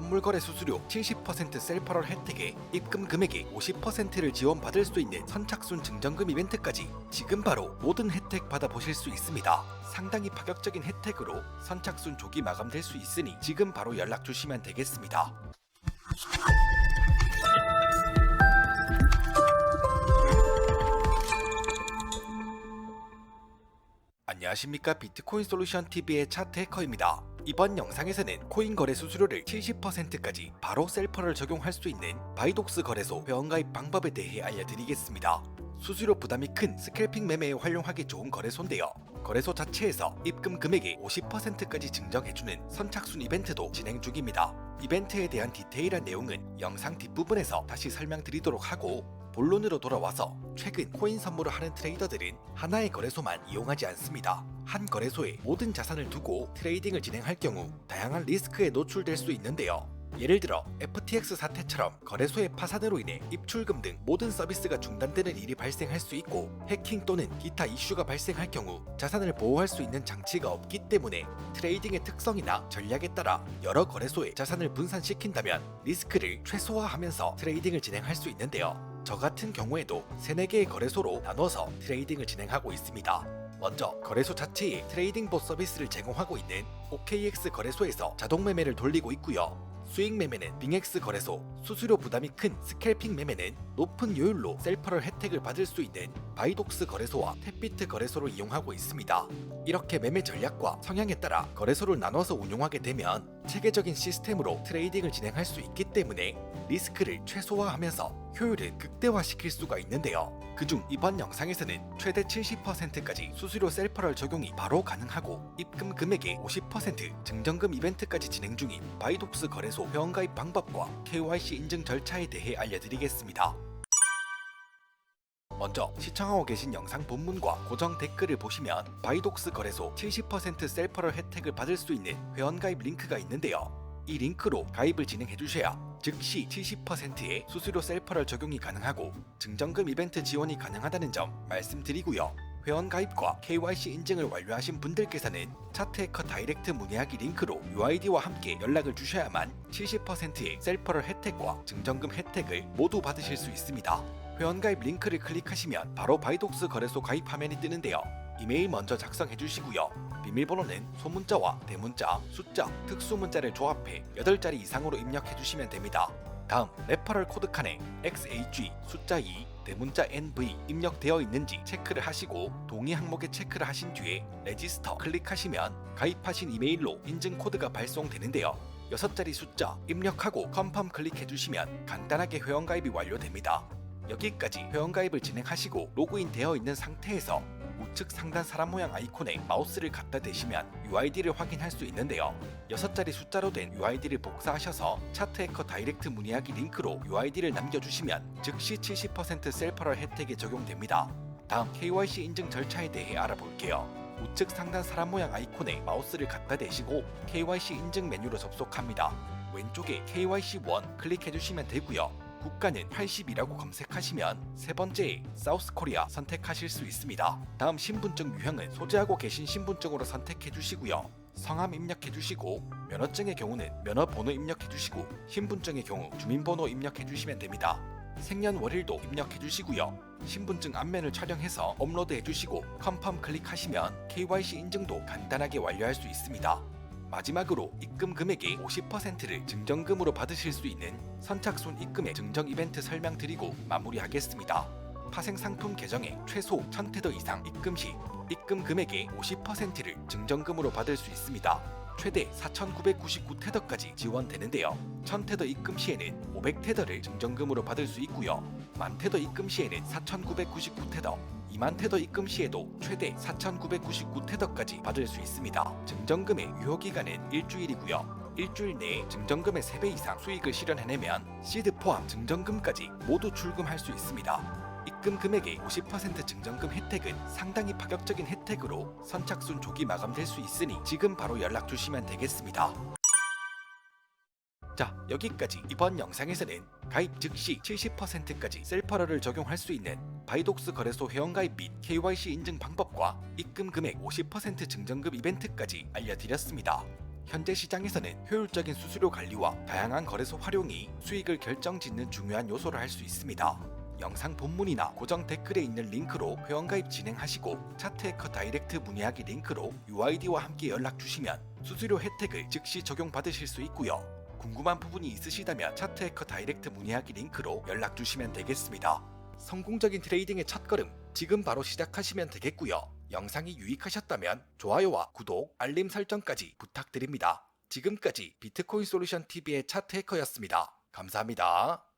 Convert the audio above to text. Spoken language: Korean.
선물 거래 수수료 70% 셀퍼럴 혜택에 입금 금액의 50%를 지원받을 수 있는 선착순 증정금 이벤트까지 지금 바로 모든 혜택 받아보실 수 있습니다. 상당히 파격적인 혜택으로 선착순 조기 마감될 수 있으니 지금 바로 연락 주시면 되겠습니다. 안녕하십니까 비트코인 솔루션 TV의 차트 해커입니다. 이번 영상에서는 코인 거래 수수료를 70%까지 바로 셀퍼를 적용할 수 있는 바이독스 거래소 회원가입 방법에 대해 알려드리겠습니다. 수수료 부담이 큰 스캘핑 매매에 활용하기 좋은 거래소인데요. 거래소 자체에서 입금 금액의 50%까지 증정해주는 선착순 이벤트도 진행 중입니다. 이벤트에 대한 디테일한 내용은 영상 뒷부분에서 다시 설명드리도록 하고 본론으로 돌아와서 최근 코인 선물을 하는 트레이더들은 하나의 거래소만 이용하지 않습니다. 한 거래소에 모든 자산을 두고 트레이딩을 진행할 경우 다양한 리스크에 노출될 수 있는데요. 예를 들어 FTX 사태처럼 거래소의 파산으로 인해 입출금 등 모든 서비스가 중단되는 일이 발생할 수 있고 해킹 또는 기타 이슈가 발생할 경우 자산을 보호할 수 있는 장치가 없기 때문에 트레이딩의 특성이나 전략에 따라 여러 거래소에 자산을 분산시킨다면 리스크를 최소화하면서 트레이딩을 진행할 수 있는데요. 저 같은 경우에도 3, 4개의 거래소로 나눠서 트레이딩을 진행하고 있습니다. 먼저 거래소 자체에 트레이딩 봇 서비스를 제공하고 있는 OKX 거래소에서 자동 매매를 돌리고 있고요. 수익 매매는 빙엑스 거래소, 수수료 부담이 큰 스캘핑 매매는 높은 요율로 셀퍼럴 혜택을 받을 수 있는 바이독스 거래소와 탭비트 거래소를 이용하고 있습니다. 이렇게 매매 전략과 성향에 따라 거래소를 나눠서 운용하게 되면 체계적인 시스템으로 트레이딩을 진행할 수 있기 때문에 리스크를 최소화하면서 효율을 극대화시킬 수가 있는데요. 그중 이번 영상에서는 최대 70%까지 수수료 셀퍼럴 적용이 바로 가능하고 입금 금액의 50% 증정금 이벤트까지 진행 중인 바이독스 거래소 회원가입 방법과 KYC 인증 절차에 대해 알려드리겠습니다. 먼저 시청하고 계신 영상 본문과 고정 댓글을 보시면 바이독스 거래소 70% 셀퍼럴 혜택을 받을 수 있는 회원가입 링크가 있는데요. 이 링크로 가입을 진행해 주셔야 즉시 70%의 수수료 셀퍼럴 적용이 가능하고 증정금 이벤트 지원이 가능하다는 점 말씀드리고요. 회원 가입과 KYC 인증을 완료하신 분들께서는 차트해커 다이렉트 문의하기 링크로 UID와 함께 연락을 주셔야만 70%의 셀퍼럴 혜택과 증정금 혜택을 모두 받으실 수 있습니다. 회원가입 링크를 클릭하시면 바로 바이독스 거래소 가입 화면이 뜨는데요. 이메일 먼저 작성해 주시고요. 비밀번호는 소문자와 대문자, 숫자, 특수문자를 조합해 8자리 이상으로 입력해 주시면 됩니다. 다음 레퍼럴 코드 칸에 XHG 숫자 2 대문자 NV 입력되어 있는지 체크를 하시고 동의 항목에 체크를 하신 뒤에 레지스터 클릭하시면 가입하신 이메일로 인증 코드가 발송되는데요. 6자리 숫자 입력하고 컨펌 클릭해 주시면 간단하게 회원가입이 완료됩니다. 여기까지 회원가입을 진행하시고 로그인 되어 있는 상태에서 우측 상단 사람 모양 아이콘에 마우스를 갖다 대시면 UID를 확인할 수 있는데요. 6자리 숫자로 된 UID를 복사하셔서 차트 해커 다이렉트 문의하기 링크로 UID를 남겨주시면 즉시 70% 셀퍼럴 혜택이 적용됩니다. 다음 KYC 인증 절차에 대해 알아볼게요. 우측 상단 사람 모양 아이콘에 마우스를 갖다 대시고 KYC 인증 메뉴로 접속합니다. 왼쪽에 KYC1 클릭해주시면 되고요. 국가는 80이라고 검색하시면 세 번째 사우스 코리아 선택하실 수 있습니다. 다음 신분증 유형은 소지하고 계신 신분증으로 선택해 주시고요. 성함 입력해 주시고 면허증의 경우는 면허 번호 입력해 주시고 신분증의 경우 주민번호 입력해 주시면 됩니다. 생년월일도 입력해 주시고요. 신분증 앞면을 촬영해서 업로드해 주시고 컨펌 클릭하시면 KYC 인증도 간단하게 완료할 수 있습니다. 마지막으로 입금 금액의 50%를 증정금으로 받으실 수 있는 선착순 입금의 증정 이벤트 설명드리고 마무리하겠습니다. 파생 상품 계정에 최소 1000테 더 이상 입금 시 입금 금액의 50%를 증정금으로 받을 수 있습니다. 최대 4,999테더까지 지원되는데요. 1000테더 입금 시에는 500테더를 증정금으로 받을 수 있고요. 만테더 입금 시에는 4,999테더, 2만 테더 입금 시에도 최대 4,999테더까지 받을 수 있습니다. 증정금의 유효 기간은 일주일이고요. 일주일 내에 증정금의 3배 이상 수익을 실현해내면 시드 포함 증정금까지 모두 출금할 수 있습니다. 입금 금액의 50% 증정금 혜택은 상당히 파격적인 혜택으로 선착순 조기 마감될 수 있으니 지금 바로 연락 주시면 되겠습니다. 자, 여기까지 이번 영상에서는 가입 즉시 70%까지 셀퍼럴을 적용할 수 있는 바이독스 거래소 회원가입 및 KYC 인증 방법과 입금 금액 50% 증정금 이벤트까지 알려드렸습니다. 현재 시장에서는 효율적인 수수료 관리와 다양한 거래소 활용이 수익을 결정짓는 중요한 요소를 할 수 있습니다. 영상 본문이나 고정 댓글에 있는 링크로 회원가입 진행하시고 차트해커 다이렉트 문의하기 링크로 UID와 함께 연락 주시면 수수료 혜택을 즉시 적용받으실 수 있고요. 궁금한 부분이 있으시다면 차트해커 다이렉트 문의하기 링크로 연락 주시면 되겠습니다. 성공적인 트레이딩의 첫걸음 지금 바로 시작하시면 되겠고요. 영상이 유익하셨다면 좋아요와 구독, 알림 설정까지 부탁드립니다. 지금까지 비트코인 솔루션 TV의 차트해커였습니다. 감사합니다.